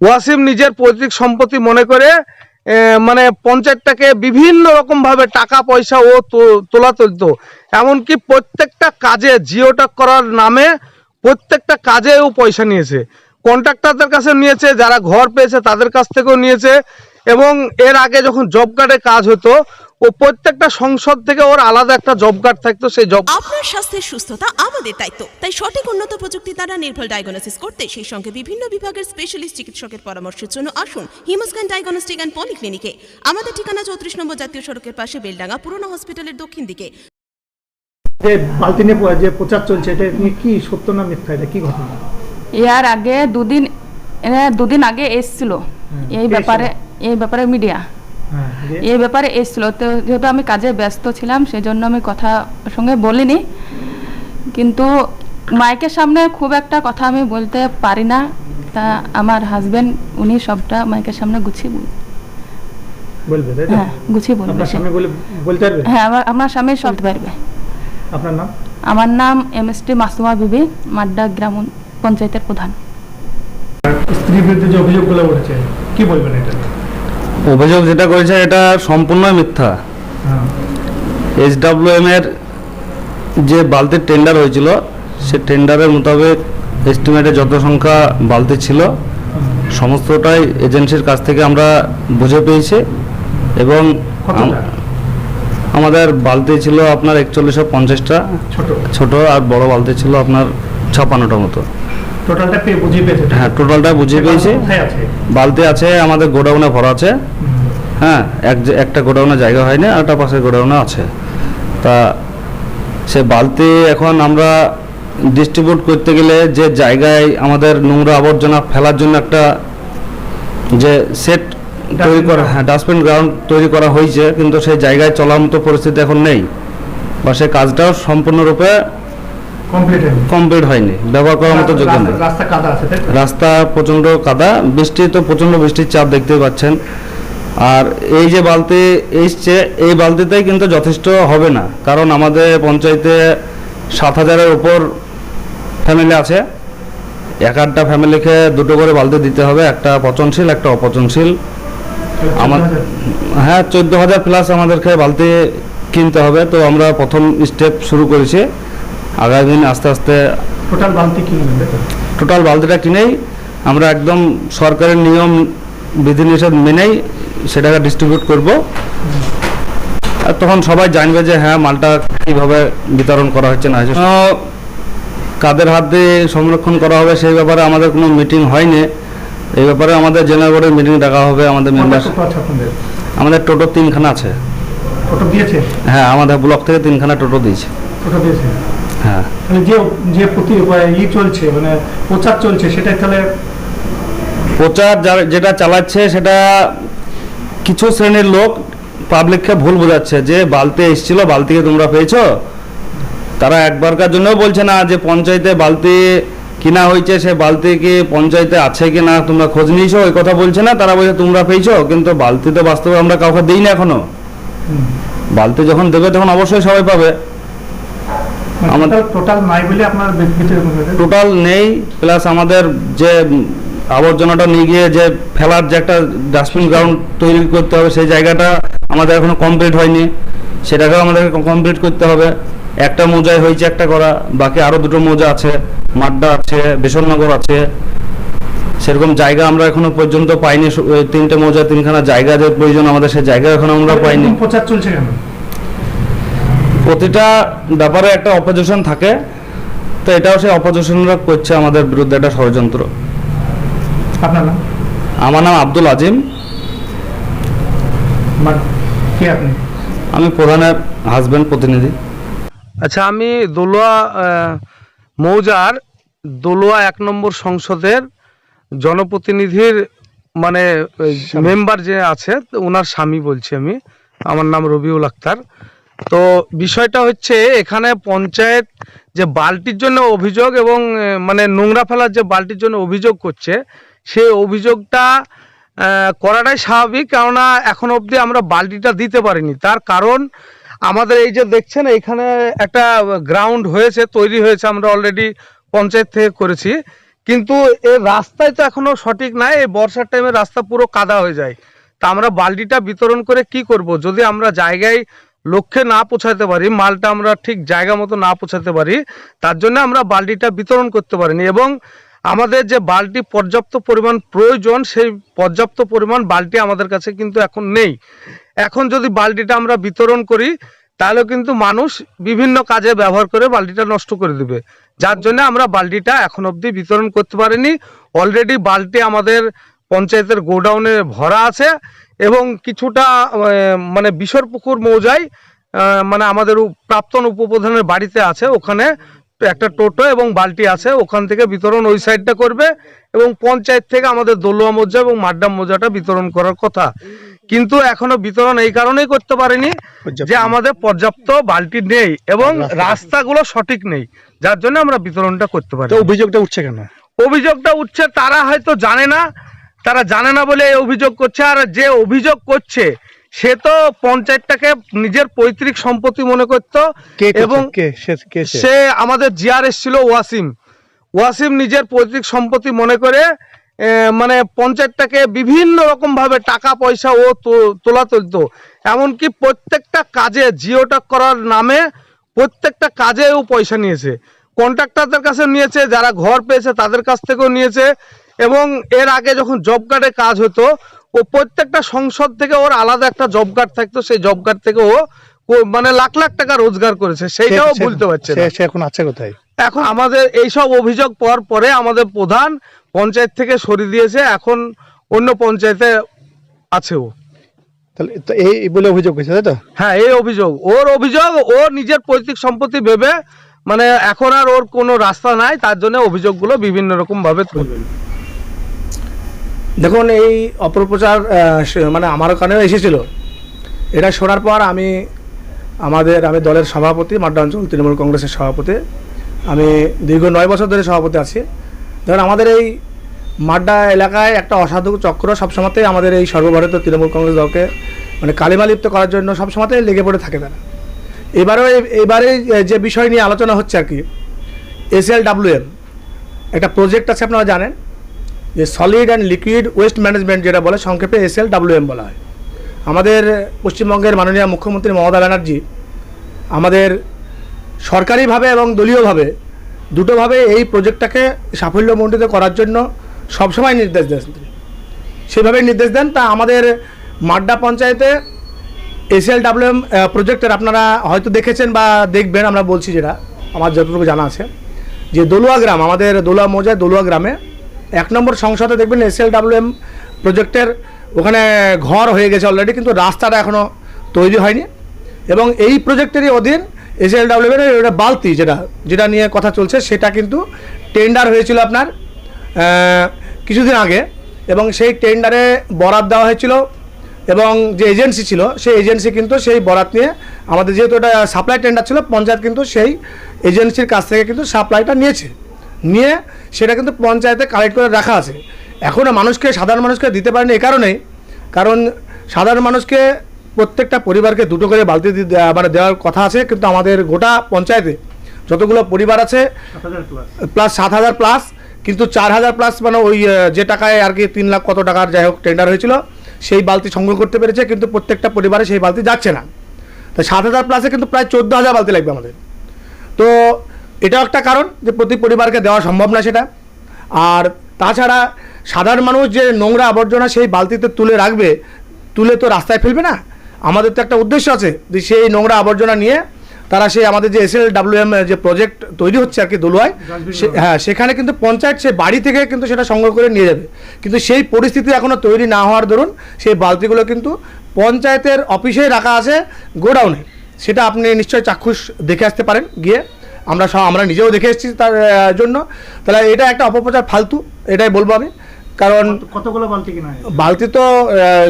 ওয়াসিম নিজের পৈতৃক সম্পত্তি মনে করে মানে পঞ্চায়েতটাকে বিভিন্ন রকমভাবে টাকা, পয়সা ও তোলা তুলত এমনকি প্রত্যেকটা কাজে জিওটক করার নামে প্রত্যেকটা কাজেও পয়সা নিয়েছে। কন্ট্রাক্টরদের কাছে নিয়েছে, যারা ঘর পেয়েছে তাদের কাছ থেকেও নিয়েছে এবং এর আগে যখন জব কার্ডে কাজ হতো ও প্রত্যেকটা সংসদ থেকে ওর আলাদা একটা জব কার্ড থাকতো সেই জব আপনার স্বাস্থ্যের সুস্থতা আমাদের দায়িত্ব। তাই সঠিক উন্নত প্রযুক্তি দ্বারা নির্ভুল ডায়াগনোসিস করতে সেই সঙ্গে বিভিন্ন বিভাগের স্পেশালিস্ট চিকিৎসকের পরামর্শের জন্য আসুন হিমোস্ক্যান ডায়াগনস্টিক অ্যান্ড পলিক্লিনিকে আমাদের ঠিকানা চৌত্রিশ নম্বর জাতীয় সড়কের পাশে বেলডাঙ্গা পুরনো হসপিটালের দক্ষিণ দিকে। যে বালতি নিয়ে যে প্রচার চলছে এটা নিয়ে কি সত্য না মিথ্যা? এটা কি ঘটনা? ইয়ার আগে দুদিন দুদিন আগে এসছিল। এই ব্যাপারে এই ব্যাপারে মিডিয়া এই ব্যাপারে এসছিল। তো যেহেতু আমি কাজে ব্যস্ত ছিলাম সেই জন্য আমি কথা সঙ্গে বলিনি। কিন্তু মাইকের সামনে খুব একটা কথা আমি বলতে পারি না। তা আমার হাজবেন্ড উনি সবটা মাইকের সামনে গুছিয়ে বল- বলবে হ্যাঁ গুছিয়ে বলবে সে। বলতে পারবে? হ্যাঁ আমার পারবে। আপনার নাম? আমার নাম এম এস টি মাসুমা বিবি মাড্ডা গ্রাম পঞ্চায়েতের প্রধান। বিরুদ্ধে যে অভিযোগগুলো উঠেছে কি বলবেন এটা অভিযোগ যেটা করেছে এটা সম্পূর্ণ মিথ্যা। এইচডাব্লিউএম এর যে বালতির টেন্ডার হয়েছিল সে টেন্ডারের মোতাবেক এস্টিমেটে যত সংখ্যা বালতি ছিল সমস্তটাই এজেন্সির কাছ থেকে আমরা বুঝে পেয়েছি এবং আমাদের বালতি ছিল আপনার একচল্লিশশো পঞ্চাশটা ছোট। ছোট আর বড় বালতি ছিল আপনার ছাপান্নটা মতো। টোটালটা পেয়ে বুঝিয়ে পেয়েছে হ্যাঁ টোটালটা বুঝে পেয়েছি। বালতি আছে আমাদের গোডাউনে ভরা আছে। হ্যাঁ এক একটা গোডাউনে জায়গা হয়নি আর একটা পাশের গোডাউনে আছে। তা সে বালতি এখন আমরা ডিস্ট্রিবিউট করতে গেলে যে জায়গায় আমাদের নোংরা আবর্জনা ফেলার জন্য একটা যে সেট তৈরি করা হ্যাঁ ডাস্টবিন গ্রাউন্ড তৈরি করা হয়েছে কিন্তু সেই জায়গায় চলার মতো পরিস্থিতি এখন নেই। বা সে কাজটাও সম্পূর্ণরূপে কমপ্লিট হয়নি। ব্যবহার করার মতো যোগ্য নেই। রাস্তা- প্রচণ্ড কাদা। বৃষ্টি তো প্রচণ্ড বৃষ্টির চাপ দেখতে পাচ্ছেন। আর এই যে বালতি এসছে এই বালতিতেই কিন্তু যথেষ্ট হবে না। কারণ আমাদের পঞ্চায়েতে সাত হাজারের উপর ফ্যামিলি আছে। এক আটটা ফ্যামিলিকে দুটো করে বালতি দিতে হবে। একটা পচনশীল একটা অপচনশীল। আমার হ্যাঁ চোদ্দ হাজার প্লাস আমাদেরকে বালতি কিনতে হবে। তো আমরা প্রথম স্টেপ শুরু করেছি। আগামী দিন আস্তে আস্তে টোটাল বালতি তো? টোটাল বালতিটা কিনেই আমরা একদম সরকারের নিয়ম বিধিনিষেধ মেনেই সেটাকে ডিস্ট্রিবিউট করব। আর তখন সবাই জানবে যে হ্যাঁ মালটা কীভাবে বিতরণ করা হচ্ছে না হচ্ছে। কাদের হাত দিয়ে সংরক্ষণ করা হবে সেই ব্যাপারে আমাদের কোনো মিটিং হয়নি। এই ব্যাপারে আমাদের জেনারেল বোর্ডের মিটিং ডাকা হবে আমাদের মেম্বার আমাদের টোটো তিনখানা আছে। টোটো দিয়েছে? হ্যাঁ আমাদের ব্লক থেকে তিনখানা টোটো দিয়েছে। টোটো দিয়েছে? হ্যাঁ। মানে যে যে প্রতি ই চলছে মানে প্রচার চলছে সেটা তাহলে প্রচার যেটা চালাচ্ছে সেটা কিছু শ্রেণির লোক পাবলিককে ভুল বোঝাচ্ছে যে বালতি এসেছিল বালতিকে তোমরা পেয়েছ? তারা একবারকার জন্যও বলছে না যে পঞ্চায়েতে বালতি কিনা হয়েছে সে বালতি কি পঞ্চায়েতে আছে কি না তোমরা খোঁজ নিয়েছো? ওই কথা বলছে না তারা বলছে তোমরা পেয়েছ কিন্তু বালতি তো বাস্তবে আমরা কাউকে দিই না এখনও বালতি যখন দেবে তখন অবশ্যই সবাই পাবে। আমাদের- টোটাল নাই বলে আপনার টোটাল নেই প্লাস আমাদের যে আবর্জনাটা নিয়ে গিয়ে যে ফেলার যে একটা ডাস্টবিন গ্রাউন্ড তৈরি করতে হবে সেই জায়গাটা আমাদের এখনও কমপ্লিট হয়নি। সেটাকেও আমাদেরকে কমপ্লিট করতে হবে। একটা মোজায় হয়েছে একটা করা বাকি আরও দুটো মোজা আছে মাড্ডা আছে বেসননগর আছে। সেরকম জায়গা আমরা এখনও পর্যন্ত পাইনি তিনটে মৌজা তিনখানা জায়গা যে প্রয়োজন আমাদের সেই জায়গা এখন আমরা পাইনি। প্রচার চলছে কেন? প্রতিটা ব্যাপারে একটা অপোজিশন থাকে তো এটাও সেই অপোজিশনরা করছে আমাদের বিরুদ্ধে একটা ষড়যন্ত্র। আপনার নাম? আমার নাম আব্দুল আজিম। মানে কে আপনি? আমি প্রধানের হাজব্যান্ড প্রতিনিধি। আচ্ছা আমি দোলোয়া মৌজার দোলোয়া এক নম্বর সংসদের জনপ্রতিনিধির মানে মেম্বার যে আছে ওনার স্বামী বলছি আমি। আমার নাম রবিউল আক্তার। তো বিষয়টা হচ্ছে এখানে পঞ্চায়েত যে বালতির জন্য অভিযোগ এবং মানে নোংরা ফেলার যে বালতির জন্য অভিযোগ করছে, সেই অভিযোগটা করাটাই স্বাভাবিক। কেননা এখন অবধি আমরা বালতিটা দিতে পারিনি। তার কারণ আমাদের এই যে দেখছেন, এখানে একটা গ্রাউন্ড হয়েছে, তৈরি হয়েছে, আমরা অলরেডি পঞ্চায়েত থেকে করেছি। কিন্তু এর রাস্তায় তো এখনও সঠিক নাই, এই বর্ষার টাইমে রাস্তা পুরো কাদা হয়ে যায়। তা আমরা বালতিটা বিতরণ করে কি করব? যদি আমরা জায়গায় লক্ষ্যে না পৌঁছাতে পারি, মালটা আমরা ঠিক জায়গা মতো না পৌঁছাতে পারি, তার জন্য আমরা বালতিটা বিতরণ করতে পারিনি এবং আমাদের যে বালতি পর্যাপ্ত পরিমাণ প্রয়োজন, সেই পর্যাপ্ত পরিমাণ বালতি আমাদের কাছে কিন্তু এখন নেই। এখন যদি বালতিটা আমরা বিতরণ করি, তাহলে কিন্তু মানুষ বিভিন্ন কাজে ব্যবহার করে বালতিটা নষ্ট করে দিবে। যার জন্য আমরা বালতিটা এখন অবধি বিতরণ করতে পারিনি। অলরেডি বালতি আমাদের পঞ্চায়েতের গোডাউনে ভরা আছে। এবং কিছুটা মানে বিশরপুকুর মৌজায় মানে আমাদের প্রাক্তন উপপ্রধানের বাড়িতে আছে ওখানে একটা টোটো এবং বালতি আছে ওখান থেকে বিতরণ ওই সাইডটা করবে এবং পঞ্চায়েত থেকে আমাদের দলুয়া মোজা এবং মাড্ডাম মোজাটা বিতরণ করার কথা। কিন্তু এখনও বিতরণ এই কারণেই করতে পারিনি যে আমাদের পর্যাপ্ত বালতি নেই এবং রাস্তাগুলো সঠিক নেই যার জন্য আমরা বিতরণটা করতে পারি অভিযোগটা উঠছে কেন? অভিযোগটা উঠছে তারা হয়তো জানে না তারা জানে না বলে এই অভিযোগ করছে আর যে অভিযোগ করছে সে তো পঞ্চায়েতটাকে নিজের পৈতৃক সম্পত্তি মনে করতো? এবং সে আমাদের জিআরএস ছিল ওয়াসিম। ওয়াসিম নিজের পৈতৃক সম্পত্তি মনে করে মানে পঞ্চায়েতটাকে বিভিন্ন রকম ভাবে টাকা পয়সা ও তোলা তুলতো এমনকি প্রত্যেকটা কাজে জিওটাক করার নামে প্রত্যেকটা কাজে ও পয়সা নিয়েছে। কন্ট্রাক্টরদের কাছে নিয়েছে যারা ঘর পেয়েছে তাদের কাছ থেকেও নিয়েছে। এবং এর আগে যখন জব কার্ডে কাজ হতো ও প্রত্যেকটা সংসদ থেকে ওর আলাদা একটা জব কার্ড থাকতো সেই জব কার্ড থেকে ও মানে লাখ লাখ টাকা রোজগার করেছে। সেইটাও ভুলতে পারছে সে এখন আছে কোথায়? এখন আমাদের এইসব অভিযোগ পাওয়ার পরে আমাদের প্রধান পঞ্চায়েত থেকে সরিয়ে দিয়েছে এখন অন্য পঞ্চায়েতে আছে ও। তাহলে এই এই বলে অভিযোগ হয়েছে তাই তো? হ্যাঁ এই অভিযোগ। ওর অভিযোগ ও নিজের পৈতৃক সম্পত্তি ভেবে মানে এখন আর ওর কোনো রাস্তা নাই তার জন্য অভিযোগগুলো বিভিন্ন রকম ভাবে তুলবে দেখুন, এই অপপ্রচার মানে আমার কানেও এসেছিল। এটা শোনার পর আমি আমাদের, আমি দলের সভাপতি মাড্ডা অঞ্চল তৃণমূল কংগ্রেসের সভাপতি, আমি দীর্ঘ নয় বছর ধরে সভাপতি আছি। ধরুন, আমাদের এই মাড্ডা এলাকায় একটা অসাধু চক্র সবসময়তেই আমাদের এই সর্বভারতীয় তৃণমূল কংগ্রেস দলকে মানে কালিমালিপ্ত করার জন্য সবসময়তেই লেগে পড়ে থাকে তারা। এবারেও এবারে যে বিষয় নিয়ে আলোচনা হচ্ছে আর কি এসএল ডাব্লিউএম একটা প্রজেক্ট আছে, আপনারা জানেন। যে solid and liquid waste management যেটা বলে, সংক্ষেপে এসএল ডাব্লিউএম বলা হয়। আমাদের পশ্চিমবঙ্গের মাননীয় মুখ্যমন্ত্রী মমতা ব্যানার্জি আমাদের সরকারিভাবে এবং দলীয়ভাবে দুটোভাবে এই প্রজেক্টটাকে সাফল্যমণ্ডিত করার জন্য সবসময় নির্দেশ দেন। সেভাবেই নির্দেশ দেন। তা আমাদের মাড্ডা পঞ্চায়েতে এসএল ডাব্লিউএম প্রজেক্টের আপনারা হয়তো দেখেছেন বা দেখবেন, আমরা বলছি যেটা, আমার যতটুকু জানা আছে। যে দলুয়া গ্রাম, আমাদের দলুয়া মৌজায় দলুয়া গ্রামে এক নম্বর সংসদে দেখবেন এসএল ডাব্লিউএম প্রজেক্টের ওখানে ঘর হয়ে গেছে অলরেডি কিন্তু রাস্তাটা এখনও তৈরি হয়নি। এবং এই প্রজেক্টেরই অধীন এসএল ডাব্লিউএম এর বালতি যেটা যেটা নিয়ে কথা চলছে, সেটা কিন্তু টেন্ডার হয়েছিল আপনার কিছুদিন আগে। এবং সেই টেন্ডারে বরাদ দেওয়া হয়েছিল এবং যে এজেন্সি ছিল, সেই এজেন্সি কিন্তু সেই বরাত নিয়ে আমাদের যেহেতু এটা সাপ্লাই টেন্ডার ছিল, পঞ্চায়েত কিন্তু সেই এজেন্সির কাছ থেকে কিন্তু সাপ্লাইটা নিয়েছে। নিয়ে সেটা কিন্তু পঞ্চায়েতে কালেক্ট করে রাখা আছে। এখনও মানুষকে সাধারণ মানুষকে দিতে পারেনি এ কারণেই। কারণ সাধারণ মানুষকে প্রত্যেকটা পরিবারকে দুটো করে বালতি মানে দেওয়ার কথা আছে কিন্তু আমাদের গোটা পঞ্চায়েতে যতগুলো পরিবার আছে প্লাস সাত হাজার প্লাস কিন্তু চার হাজার প্লাস মানে ওই যে টাকায় আর কি তিন লাখ কত টাকার যাই হোক টেন্ডার হয়েছিল সেই বালতি সংগ্রহ করতে পেরেছে কিন্তু প্রত্যেকটা পরিবারে সেই বালতি যাচ্ছে না। তো সাত হাজার প্লাসে কিন্তু প্রায় চোদ্দ হাজার বালতি লাগবে আমাদের। তো এটাও একটা কারণ যে প্রতি পরিবারকে দেওয়া সম্ভব না সেটা। আর তাছাড়া সাধারণ মানুষ যে নোংরা আবর্জনা সেই বালতিতে তুলে রাখবে তুলে তো রাস্তায় ফেলবে না। আমাদের তো একটা উদ্দেশ্য আছে যে সেই নোংরা আবর্জনা নিয়ে তারা সেই আমাদের যে এস এসএল ডাব্লিউএম যে প্রজেক্ট তৈরি হচ্ছে আর কি দলুয়ায় সে- হ্যাঁ সেখানে কিন্তু পঞ্চায়েত সে বাড়ি থেকে কিন্তু সেটা সংগ্রহ করে নিয়ে যাবে। কিন্তু সেই পরিস্থিতি এখনও তৈরি না হওয়ার দরুন সেই বালতিগুলো কিন্তু পঞ্চায়েতের অফিসেই রাখা আছে গোডাউনে। সেটা আপনি নিশ্চয়ই চাক্ষুষ দেখে আসতে পারেন গিয়ে। আমরা আমরা নিজেও দেখে এসেছি তার জন্য। তাহলে এটা একটা অপপ্রচার ফালতু এটাই বলব আমি। কারণ কতগুলো বালতি কিনা বালতি তো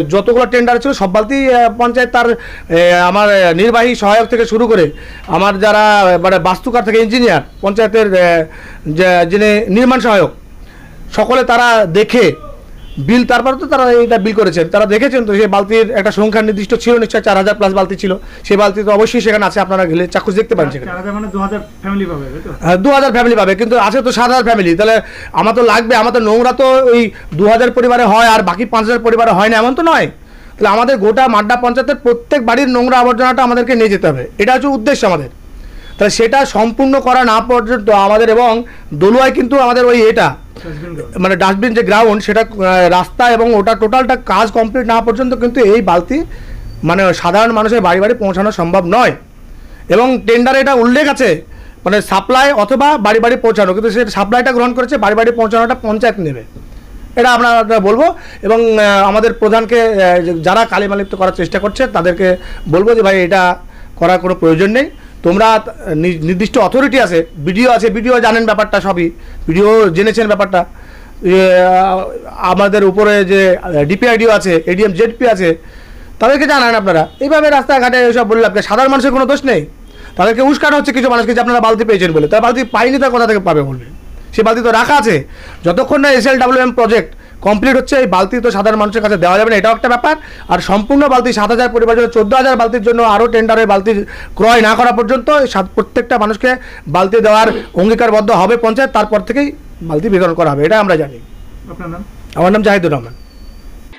যতগুলো টেন্ডার ছিল সব বালতি পঞ্চায়েত তার আমার নির্বাহী সহায়ক থেকে শুরু করে আমার যারা মানে বাস্তুকার থেকে ইঞ্জিনিয়ার পঞ্চায়েতের যে- যিনি নির্মাণ সহায়ক সকলে তারা দেখে বিল তারপরে তো তারা এটা বিল করেছেন তারা দেখেছেন তো সেই বালতির একটা সংখ্যা নির্দিষ্ট ছিল নিশ্চয় চার হাজার প্লাস বালতি ছিল। সেই বালতি তো অবশ্যই সেখানে আছে আপনারা গেলে চাক্ষুষ দেখতে সেখানে। হাজার মানে দু হাজার ফ্যামিলি পাবে দু হাজার ফ্যামিলি পাবে কিন্তু আছে তো সাত হাজার ফ্যামিলি তাহলে আমার তো লাগবে আমার তো নোংরা তো ওই দু হাজার পরিবারে হয় আর বাকি পাঁচ হাজার পরিবারে হয় না এমন তো নয়। তাহলে আমাদের গোটা মাড্ডা পঞ্চায়েতের প্রত্যেক বাড়ির নোংরা আবর্জনাটা আমাদেরকে নিয়ে যেতে হবে। এটা হচ্ছে উদ্দেশ্য আমাদের। তাহলে সেটা সম্পূর্ণ করা না পর্যন্ত আমাদের এবং দলুয়ায় কিন্তু আমাদের ওই এটা মানে ডাস্টবিন যে গ্রাউন্ড সেটা রাস্তা এবং ওটা টোটালটা কাজ কমপ্লিট না পর্যন্ত কিন্তু এই বালতি মানে সাধারণ মানুষের বাড়ি বাড়ি পৌঁছানো সম্ভব নয়। এবং টেন্ডারে এটা উল্লেখ আছে মানে সাপ্লাই অথবা বাড়ি বাড়ি পৌঁছানো কিন্তু সে সাপ্লাইটা গ্রহণ করেছে বাড়ি বাড়ি পৌঁছানোটা পঞ্চায়েত নেবে। এটা আমরা বলব এবং আমাদের প্রধানকে যারা কালিমালিপ্ত করার চেষ্টা করছে তাদেরকে বলব যে ভাই এটা করার কোনো প্রয়োজন নেই। তোমরা নির্দিষ্ট অথরিটি আছে। বিডিও আছে বিডিও জানেন ব্যাপারটা সবই। বিডিও জেনেছেন ব্যাপারটা। আমাদের উপরে যে ডিপিআইডিও আছে এডিএম জেডপি আছে, তাদেরকে জানান আপনারা। এইভাবে রাস্তাঘাটে এসব বললে সাধারণ মানুষের কোনো দোষ নেই। তাদেরকে উস্কানো হচ্ছে কিছু মানুষকে যে আপনারা বালতি পেয়েছেন বলে। তারা বালতি পাইনি তার কোথা থেকে পাবে বলবে? সে বালতি তো রাখা আছে। যতক্ষণ না S L W M project complete হচ্ছে এই বালতি তো সাধারণ মানুষের কাছে দেওয়া যাবে না এটাও একটা ব্যাপার। আর সম্পূর্ণ বালতি সাত হাজার পরিবার জন্য চোদ্দ হাজার বালতির জন্য আরও টেন্ডারে বালতি ক্রয় না করা পর্যন্ত প্রত্যেকটা মানুষকে বালতি দেওয়ার অঙ্গীকারবদ্ধ হবে পঞ্চায়েত তারপর থেকেই বালতি বিতরণ করা হবে এটা আমরা জানি। আপনার নাম? আমার নাম জাহিদুর রহমান।